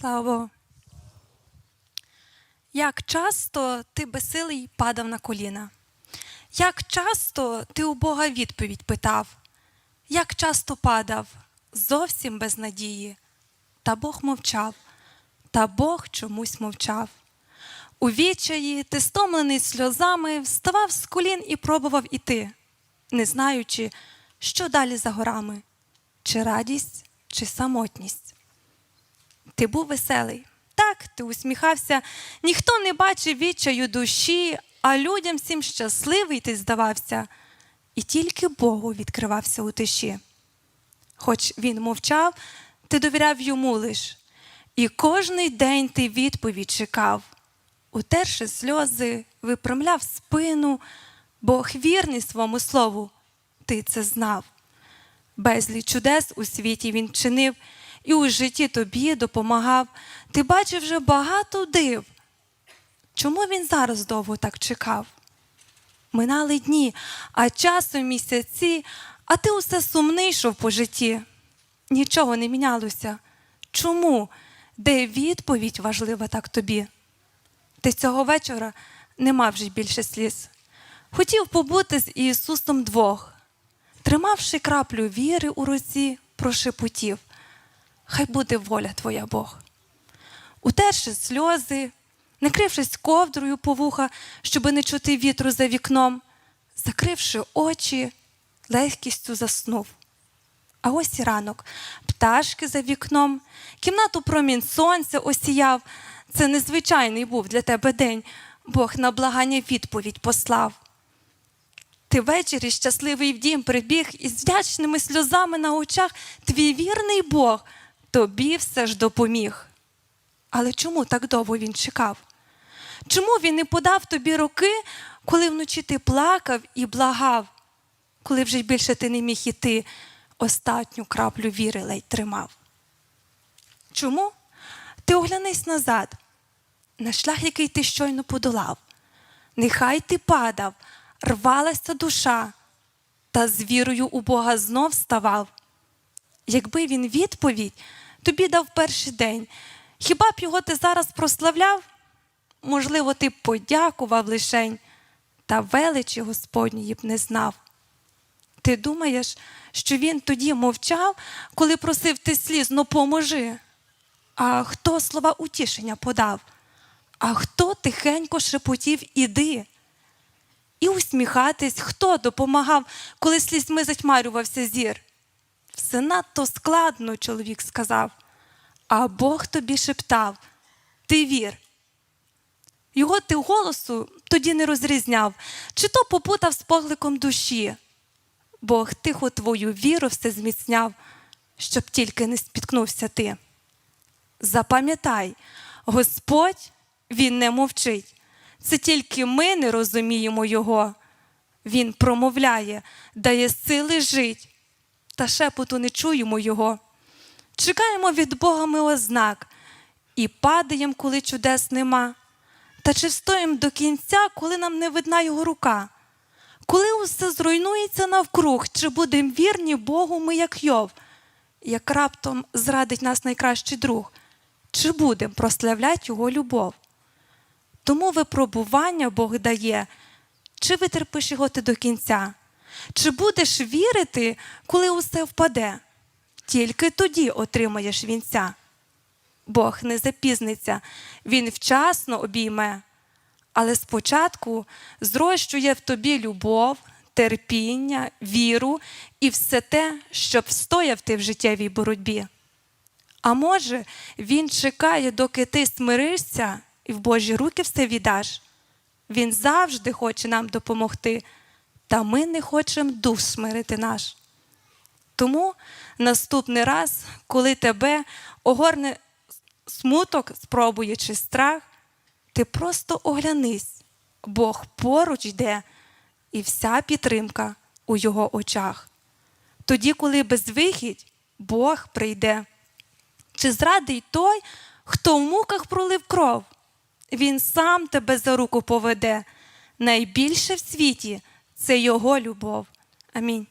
Слава Богу. Як часто ти безсилий падав на коліна? Як часто ти у Бога відповідь питав? Як часто падав зовсім без надії? Та Бог мовчав, та Бог чомусь мовчав. У відчаї ти, стомлений сльозами, вставав з колін і пробував іти, не знаючи, що далі за горами, чи радість, чи самотність. Ти був веселий. Так, ти усміхався, ніхто не бачив відчаю душі, а людям всім щасливий ти здавався, і тільки Богу відкривався у тиші. Хоч він мовчав, ти довіряв йому лиш, і кожний день ти відповідь чекав, утерши сльози, випрямляв спину, Бог вірний своєму слову, ти це знав. Безліч чудес у світі він чинив і у житті тобі допомагав. Ти бачив вже багато див. Чому він зараз довго так чекав? Минали дні, а часом місяці, а ти усе сумний йшов по житті. Нічого не мінялося. Чому? Де відповідь важлива так тобі? Ти цього вечора не мав вже більше сліз. Хотів побути з Ісусом двох, тримавши краплю віри у руці, прошепотів. Хай буде воля твоя Бог. Утерши сльози, накрившись ковдрою по вуха, щоби не чути вітру за вікном, закривши очі, легкістю заснув. А ось і ранок, пташки за вікном, кімнату промінь сонця осіяв. Це незвичайний був для тебе день, Бог на благання відповідь послав. Ти ввечері щасливий в дім прибіг із вдячними сльозами на очах, твій вірний Бог тобі все ж допоміг. Але чому так довго він чекав? Чому він не подав тобі роки, коли вночі ти плакав і благав, коли вже більше ти не міг іти, остатню краплю віри ледь тримав? Чому? Ти оглянись назад, на шлях, який ти щойно подолав. Нехай ти падав, рвалася душа, та з вірою у Бога знов ставав. Якби він відповідь тобі дав перший день, хіба б його ти зараз прославляв? Можливо, ти б подякував лишень, та величі Господньої б не знав. Ти думаєш, що він тоді мовчав, коли просив ти сліз, ну поможи. А хто слова утішення подав? А хто тихенько шепотів іди? І усміхатись, хто допомагав, коли слізьми затьмарювався зір? Все надто складно, чоловік сказав, а Бог тобі шептав ти вір. Його ти голосу тоді не розрізняв, чи то попутав з погликом душі. Бог тихо твою віру все зміцняв, щоб тільки не спіткнувся ти. Запам'ятай, Господь Він не мовчить. Це тільки ми не розуміємо Його. Він промовляє, дає сили жить, та шепоту не чуємо Його. Чекаємо від Бога ми ознак і падаємо, коли чудес нема. Та чи стоїмо до кінця, коли нам не видна Його рука? Коли усе зруйнується навкруг, чи будемо вірні Богу ми, як Йов, як раптом зрадить нас найкращий друг, чи будемо прославляти Його любов? Тому випробування Бог дає, чи витерпиш його ти до кінця, чи будеш вірити, коли усе впаде, тільки тоді отримаєш вінця. Бог не запізниться, Він вчасно обійме, але спочатку зрощує в тобі любов, терпіння, віру і все те, щоб встояв ти в життєвій боротьбі. А може, він чекає, доки ти смиришся і в Божі руки все віддаш. Він завжди хоче нам допомогти, та ми не хочемо дух смирити наш. Тому наступний раз, коли тебе огорне смуток, спробуючи страх, ти просто оглянись, Бог поруч йде, і вся підтримка у його очах. Тоді, коли безвихідь, Бог прийде. Чи зрадий той, хто в муках пролив кров? Він сам тебе за руку поведе. Найбільше в світі це його любов. Амінь.